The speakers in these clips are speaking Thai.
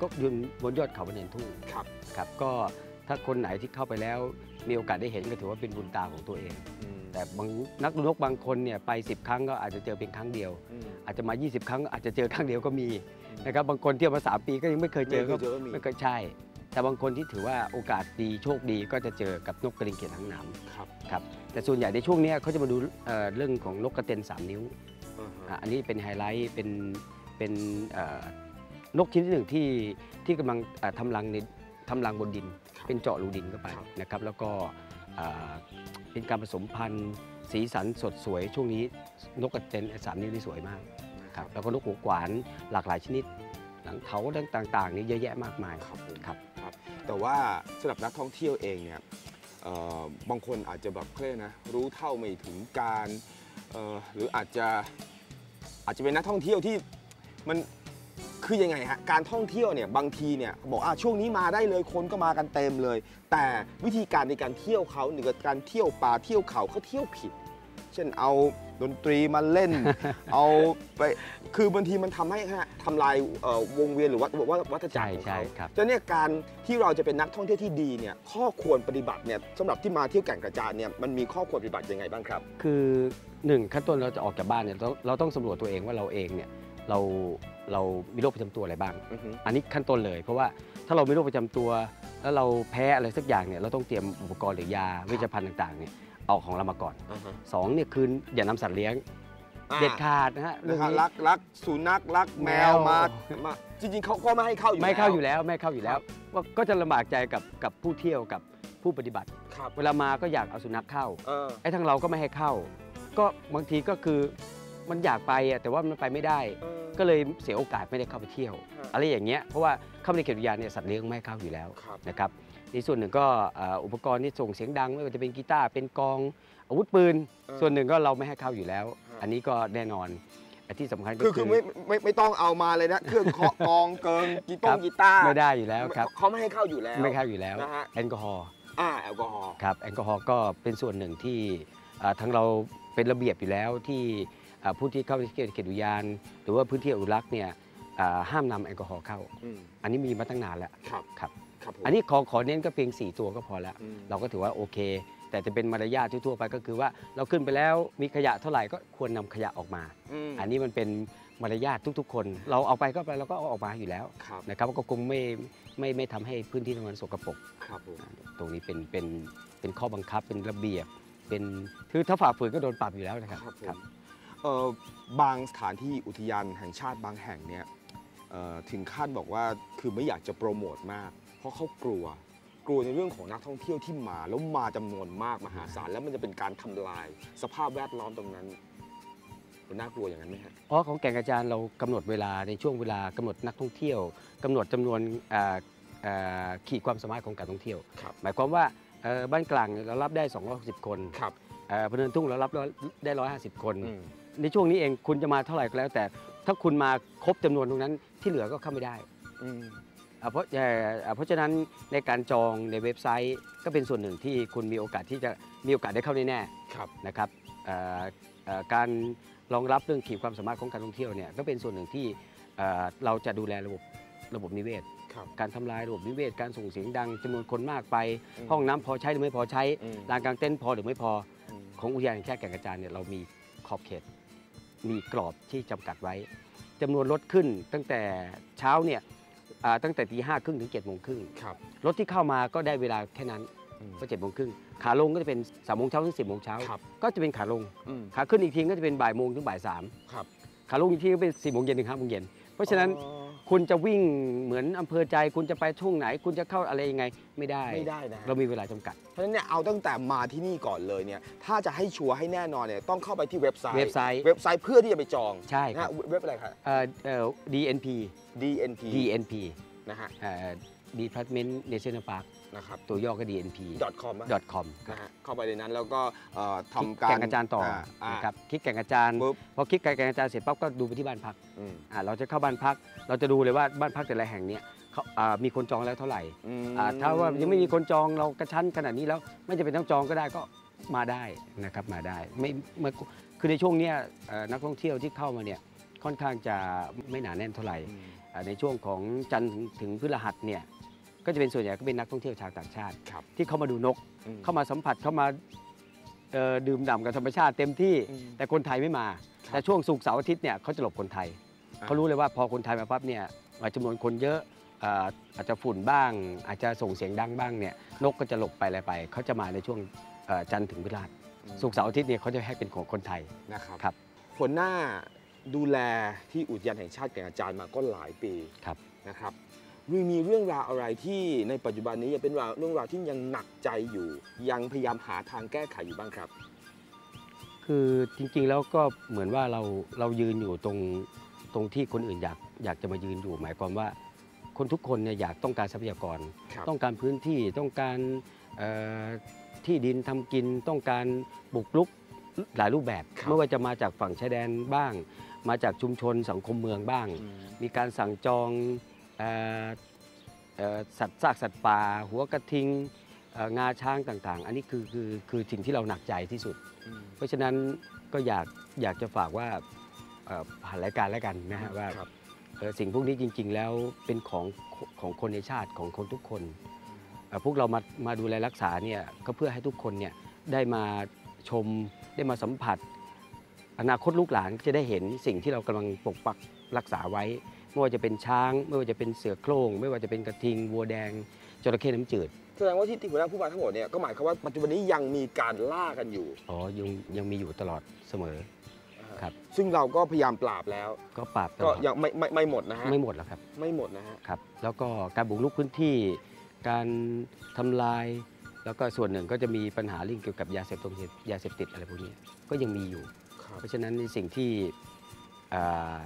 ก็ยืนบนยอดเขาบนเนินทุ่งครับครับก็ถ้าคนไหนที่เข้าไปแล้วมีโอกาสได้เห็นก็ถือว่าเป็นบุญตาของตัวเองอืมแต่บางนักดูนกบางคนเนี่ยไป 10 ครั้งก็อาจจะเจอเพียงครั้งเดียวอืมอาจจะมา 20 ครั้งอาจจะเจอครั้งเดียวก็มีนะครับบางคนเที่ยวมา 3 ปีก็ยังไม่เคยเจอไม่ก็เคยเจอก็มีไม่เคยใช่ แต่บางคนที่ถือว่าโอกาสดีโชคดีก็จะเจอกับนกกระดิ่งเขียนหางหนามครับครับแต่ส่วนใหญ่ในช่วงเนี้ยเขาจะมาดูเอ่อเรื่องของนกกระเต็นสามนิ้วอ่าฮะอะอันนี้เป็นไฮไลท์เป็นเป็นเอ่อ นกชนิดหนึ่งที่ที่กำลังเอ่อทำรังในทำรังบนดินครับเป็นเจาะรูดินเข้าไปครับนะครับแล้วก็อ่าเป็นการผสมพันธุ์สีสันสดสวยช่วงนี้นกกระเต็นสามนิ้วนี่สวยมากครับแล้วก็นกหัวกวานหลากหลายชนิด หลังเถาต่างๆนี่เยอะแยะมากมายครับผมครับครับ แต่ว่าสำหรับนักท่องเที่ยวเองเนี่ยเอ่อบางคนอาจจะแบบเครียกนะรู้เท่าไม่ถึงการเอ่อหรืออาจจะอาจจะเป็นนักท่องเที่ยวที่มัน คือยังไงฮะการท่องเที่ยวเนี่ยบางทีเนี่ยบอกอ่าช่วงนี้มาได้เลยคนก็มากันเต็มเลย แต่วิธีการในการเที่ยวเขาหรือการเที่ยวป่าเที่ยวเขาเขาเที่ยวผิด เช่นเอาดนตรีมาเล่น เอาไปคือบางทีมันทำให้ฮะทำลายเอ่อวงเวียนหรือวัฏวัฏวัฏจักใช่รของใช่เขาครับฉะนั้นเนี่ยการที่เราจะเป็นนักท่องเที่ยวที่ดีเนี่ยข้อควรปฏิบัติเนี่ยสำหรับที่มาเที่ยวแก่งกระจานเนี่ยมันมีข้อควรปฏิบัติยังไงบ้างครับ คือหนึ่งขั้นต้นเราจะออกจากบ้านเนี่ยเราเราต้องสำรวจตัวเองว่าเราเองเนี่ย เราเรามีโรคประจำตัวอะไรบ้าง อือฮึอันนี้ขั้นต้นเลย เพราะว่าถ้าเรามีโรคประจำตัว แล้วเราแพ้อะไรสักอย่างเนี่ยเราต้องเตรียมอุปกรณ์หรือยาเวชภัณฑ์ต่างๆเนี่ยเอาของเรามาก่อนอ่าฮะสองเนี่ยคืออย่านำสัตว์เลี้ยงอ่าเด็ดขาดนะฮะเรื่นะองฮะนี้ รักรักสุนัขรักแมวแมว มามาจริงๆเขาก็ไม่ให้เข้าอยู่ไม่เข้าอยู่แล้วแล้วไม่เข้าอยู่แล้วครับว่าก็จะลำบากใจกับกับผู้เที่ยวกับผู้ปฏิบัติ ครับเวลามาก็อยากเอาสุนัขเข้าเออไอ้ทางเราก็ไม่ให้เข้า ก็บางทีก็คือ มันอยากไปอะแต่ว่ามันไปไม่ได้ เออ ก็เลยเสียโอกาสไม่ได้เข้าไปเที่ยว ฮะอะไรอย่างเงี้ยเพราะว่าเข้าไปในเขตอุทยานเนี่ยสัตว์เลี้ยงไม่ให้เข้าอยู่แล้วครับ นะครับในส่วนหนึ่งก็เอ่ออุปกรณ์ที่ส่งเสียงดังไม่ว่าจะเป็นกีตาร์เป็นกลองอาวุธปืนออส่วนหนึ่งก็เราไม่ให้เข้าอยู่แล้ว ฮะ อันนี้ก็แน่นอนแต่ที่สำคัญก็คือคืคือไม่ไม่ไม่ต้องเอามาเลยนะ เครื่องเคาะกลองเกิงกีตงกีตาร์ไม่ได้อยู่แล้วครับเขาไม่ให้เข้าอยู่แล้ว ไม่เข้าอยู่แล้วนะฮะ แอลกอฮอล์อ่าแอลกอฮอล์ ครับแอลกอฮอล์ก็เป็นส่วนหนึ่งที่อ่าทางเราเป็นระเบียบอยู่แล้วที่อ่า ผู้ที่เข้าเขตเขตอุทยาน หรือว่าพื้นที่อนุรักษ์เนี่ยอ่าห้ามนำแอลกอฮอล์เข้าอืมอันนี้มีมาตั้งนานแล้วครับครับครับผมอันนี้ขอขอเน้นก็เพียง 4 ตัวก็พอแล้วอืมเราก็ถือว่าโอเค แต่จะเป็นมารยาททั่วๆไปก็คือว่าเราขึ้นไปแล้วมีขยะเท่าไหร่ก็ควรนำขยะออกมามอันนี้มันเป็นมารยาททุก ๆ คน เราเอาไปก็ไปเราก็เอาออกมาอยู่แล้วครับนะครับก็คงไม่ไม่ไม่ทำให้พื้นที่ตรงนั้นสกปรกครับผมตรงนี้เป็นเป็นเป็นข้อบังคับเป็นระเบียบ เป็นคือถ้าฝ่าฝืนก็โดนปรับอยู่แล้วนะครับครั บผมเอ่อบางสถานที่อุทยานแห่งชาติบางแห่งเนี่ยเอ่อถึงขั้นบอกว่าคือไม่อยากจะโปรโมทมาก เพราะเขากลัวกลัวในเรื่องของนักท่องเที่ยวที่มาแล้วมาจำนวนมากมหาศาลแล้วมันจะเป็นการทำลาย สภาพแวดล้อมตรงนั้นมันน่ากลัวอย่างนั้นไหมฮะเพราะของแก่งกระจานเรากำหนดเวลาในช่วงเวลากำหนดนักท่องเที่ยวกำหนดจำนวนอ่าอ่าขีดความสามารถของการท่องเที่ยวครับหมายความว่าเอ่อบ้านกลางเนี่ยเรารับได้ 260 คนครับเอ่อพะเนินทุ่งเรารับได้ 150 คนอืม ในช่วงนี้เองคุณจะมาเท่าไหร่ก็แล้ว แต่ถ้าคุณมาครบจำนวนตรงนั้นที่เหลือก็เข้าไม่ได้อืมอ่าเพราะเอ่ออ่าเพราะฉะนั้นในการจองในเว็บไซต์ก็เป็นส่วนหนึ่งที่คุณมีโอกาสที่จะมีโอกาสได้เข้าแน่ครับๆนะครับเอ่อเอ่อการรองรับเรื่องขีดความสามารถของการท่องเที่ยวเนี่ยก็เป็นส่วนหนึ่งที่เอ่อเราจะดูแลระบบระบบนิเวศครับการทำลายระบบนิเวศ การส่งเสียงดังจำนวนคนมากไปอืมห้องน้ำพอใช้หรือไม่พอใช้อืมลานกลางเต็นท์พอหรือไม่พออืมของอุทยานแห่งชาติแก่งกระจานเนี่ยเรามีขอบเขต มีกรอบที่จำกัดไว้จำนวนรถขึ้นตั้งแต่เช้าเนี่ยอ่าตั้งแต่ตีห้าครึ่งถึงเจ็ดโมงครึ่งครับรถที่เข้ามาก็ได้เวลาแค่นั้นอืมก็เจ็ดโมงครึ่งขาลงก็จะเป็นสามโมงเช้าถึงสิบโมงเช้าครับก็จะเป็นขาลงอืมขาขึ้นอีกทีก็จะเป็นบ่ายโมงถึงบ่ายสามครับขาลงอีกทีก็เป็นสี่โมงเย็นถึงห้าโมงเย็นเพราะฉะนั้นอ๋อ คุณจะวิ่งเหมือนอำเภอใจ คุณจะไปช่วงไหน คุณจะเข้าอะไรยังไงไม่ได้ไม่ได้นะ เรามีเวลาจำกัด เพราะฉะนั้นเนี่ยเอาตั้งแต่มาที่นี่ก่อนเลยเนี่ยถ้าจะให้ชัวร์ให้แน่นอนเนี่ยต้องเข้าไปที่เว็บไซต์ เว็บไซต์เว็บไซต์เพื่อที่จะไปจองใช่นะครัฮะบเว็บอะไรครับ เอ่อเอ่อ DNP DNP DNP นะฮะ เอ่อ Department National Park นะครับตัวย่อก็ DNP .com อะ .com นะฮะเข้าไปในนั้นแล้วก็เอ่อคลิกทำการแก่งอาจารย์ต่ออ่านะครับคลิกแก่งอาจารย์ปุ๊บพอคลิกแก่งอาจารย์เสร็จปั๊บก็ดูไปที่บ้านพักอืมอ่าเราจะเข้าบ้านพัก เราจะดูเลยว่าบ้านพักแต่ละแห่งเนี่ยเขาอ่ามีคนจองแล้วเท่าไหร่อืมอ่าถ้าว่ายังไม่มีคนจองเรากระชั้นขนาดนี้แล้วไม่จำเป็นต้องจองก็ได้ก็มาได้นะครับมาได้ไม่เมื่อคือในช่วงเนี้ยเอ่อนักท่องเที่ยวที่เข้ามาเนี่ยค่อนข้างจะไม่หนาแน่นเท่าไหร่อืมอ่าในช่วงของจันทร์ถึงพฤหัสเนี่ย ก็จะเป็นส่วนใหญ่ก็เป็นนักท่องเที่ยวชาวต่างชาติครับที่เข้ามาดูนกอืมเข้ามาสัมผัสเข้ามาเอ่อดื่มด่ำกับธรรมชาติเต็มที่อืมแต่คนไทยไม่มาครับแต่ช่วงศุกร์เสาร์อาทิตย์เนี่ยเขาจะหลบคนไทยอ่าเขารู้เลยว่าพอคนไทยมาปั๊บเนี่ยจำนวนคนเยอะอ่าอาจจะฝุ่นบ้าง อาจจะส่งเสียงดังบ้างเนี่ยนกก็จะหลบไปอะไรไปเขาจะมาในช่วงเอ่อจันทร์ถึงพฤหัสศุกร์เสาร์อาทิตย์เนี่ยเขาจะให้เป็นของคนไทยนะครับครับหัวหน้าดูแลที่อุทยานแห่งชาติแก่งกระจานมาก็หลายปีครับนะครับ มีมีเรื่องราวอะไรที่ในปัจจุบันนี้ยังเป็นราวเรื่องราวที่ยังหนักใจอยู่ ยังพยายามหาทางแก้ไขอยู่บ้างครับ คือจริงๆแล้วก็เหมือนว่าเราเรายืนอยู่ตรงตรงที่คนอื่นอยากอยากจะมายืนอยู่ หมายความว่า คนทุกคนเนี่ยอยากต้องการทรัพยากรครับต้องการพื้นที่ต้องการเอ่อที่ดินทำกินต้องการบุกรุกหลายรูปแบบครับไม่ว่าจะมาจากฝั่งชายแดนบ้าง มาจากชุมชนสังคมเมืองบ้างอืมมีการสั่งจองเอ่อเอ่อ สัตว์ซากสัตว์ป่า หัวกระทิงเอ่องาช้างต่างๆ อันนี้คือคือคือสิ่งที่เราหนักใจที่สุดอืมเพราะฉะนั้นก็อยากอยากจะฝากว่าเอ่อผ่านรายการแล้วกันนะฮะว่าครับเอ่อสิ่งพวกนี้จริง ๆ แล้วเป็นของของคนในชาติของคนทุกคนเอ่อพวกเรามามาดูแลรักษาเนี่ยก็เพื่อให้ทุกคนเนี่ยได้มาชมได้มาสัมผัส อนาคตลูกหลานจะได้เห็นสิ่งที่เรากำลังปกปักรักษาไว้ ไม่ว่าจะเป็นช้าง ไม่ว่าจะเป็นเสือโคร่งไม่ว่าจะเป็นกระทิงวัวแดงจระเข้น้ำจืด แสดงว่าที่ที่หัวหน้าผู้มาทั้งหมดเนี่ยก็หมายความว่าปัจจุบันนี้ยังมีการล่ากันอยู่ อ๋อ ยังยังมีอยู่ตลอดเสมอ ครับ ซึ่งเราก็พยายามปราบแล้ว ก็ปราบตก็ลอดยังไม่ไม่ไม่หมดนะฮะไม่หมดแล้วครับ ไม่หมดนะฮะ ครับ แล้วก็การบุกรุกพื้นที่ การทำลาย แล้วก็ส่วนหนึ่งก็จะมีปัญหาเรื่องเกี่ยวกับยาเสพติดยาเสพติดอะไรพวกนี้ ก็ยังมีอยู่ครับเพราะฉะนั้นในสิ่งที่อ่า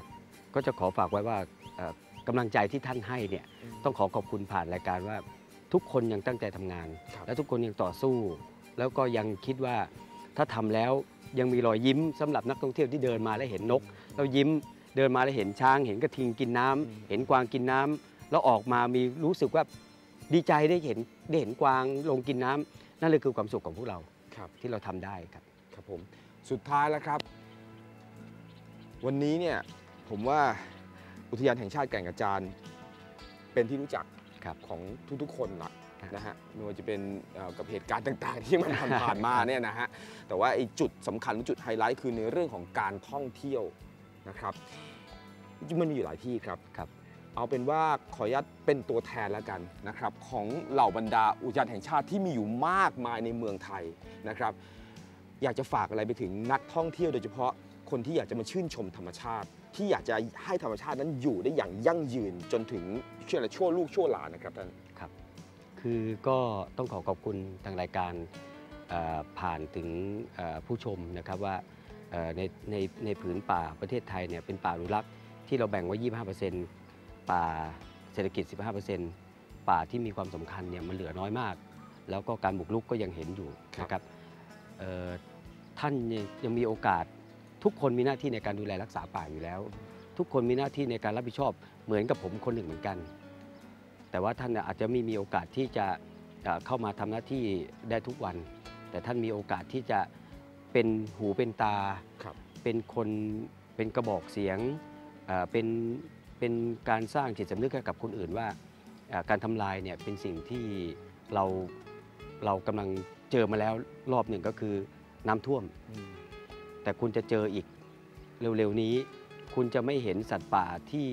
ก็จะขอฝากไว้ว่าเอ่อกำลังใจที่ท่านให้เนี่ยต้องขอขอบคุณผ่านรายการว่าทุกคนยังตั้งใจทำงานครับและทุกคนยังต่อสู้ แล้วก็ยังคิดว่าถ้าทำแล้วยังมีรอยยิ้มสำหรับนักท่องเที่ยวที่เดินมาแล้วเห็นนกเรายิ้มเดินมาแล้วเห็นช้าง เห็นกระทิงกินน้ำอืมเห็นกวางกินน้ำแล้วออกมามีรู้สึกว่าดีใจได้เห็นได้เห็นกวางลงกินน้ำนั่นเลยคือความสุขของพวกเราครับที่เราทำได้ครับครับผมสุดท้ายแล้วครับ วันนี้เนี่ย ผมว่าอุทยานแห่งชาติแก่งกระจานเป็นที่รู้จักครับของทุกๆ คนละครับนะฮะไม่ว่าจะเป็นเอ่อกับเหตุการณ์ต่างๆ ที่มันผ่านผ่านๆมาเนี่ยนะฮะแต่ว่าไอ้จุดสำคัญหรือจุดไฮไลท์คือในเรื่องของการท่องเที่ยวนะครับจริงๆมันมีอยู่หลายที่ครับครับ เอาเป็นว่าขออนุญาตเป็นตัวแทนแล้วกันนะครับของเหล่าบรรดาอุทยานแห่งชาติที่มีอยู่มากมายในเมืองไทยนะครับ อยากจะฝากอะไรไปถึงนักท่องเที่ยวโดยเฉพาะ คนที่อยากจะมาชื่นชมธรรมชาติ ที่อยากจะให้ธรรมชาตินั้นอยู่ได้อย่างยั่งยืนจนถึงเชื่ออะชั่วลูกชั่วหลานนะครับท่านครับ คือก็ต้องขอขอบคุณทางรายการผ่านถึงผู้ชมนะครับว่าในในในผืนป่าประเทศไทยเนี่ยเป็นป่าอนุรักษ์ที่เราแบ่งไว้ 25%ป่าเศรษฐกิจ 15%ป่าที่มีความสำคัญเนี่ยมันเหลือน้อยมาก แล้วก็การบุกรุกก็ยังเห็นอยู่นะครับท่านยังมีโอกาส ทุกคนมีหน้าที่ในการดูแลรักษาป่าอยู่แล้ว ทุกคนมีหน้าที่ในการรับผิดชอบเหมือนกับผมคนหนึ่งเหมือนกัน แต่ว่าท่านน่ะอาจจะไม่มีโอกาสที่จะเอ่อเข้ามาทำหน้าที่ได้ทุกวัน แต่ท่านมีโอกาสที่จะเป็นหูเป็นตาครับเป็นคนเป็นกระบอกเสียงเอ่อเป็นเป็นการสร้างจิตสำนึกให้กับคนอื่นว่าเอ่อการทำลายเนี่ยเป็นสิ่งที่เราเรากำลังเจอมาแล้วรอบหนึ่งก็คือน้ำท่วม แต่คุณจะเจออีกเร็วๆนี้ คุณจะไม่เห็นสัตว์ป่าที่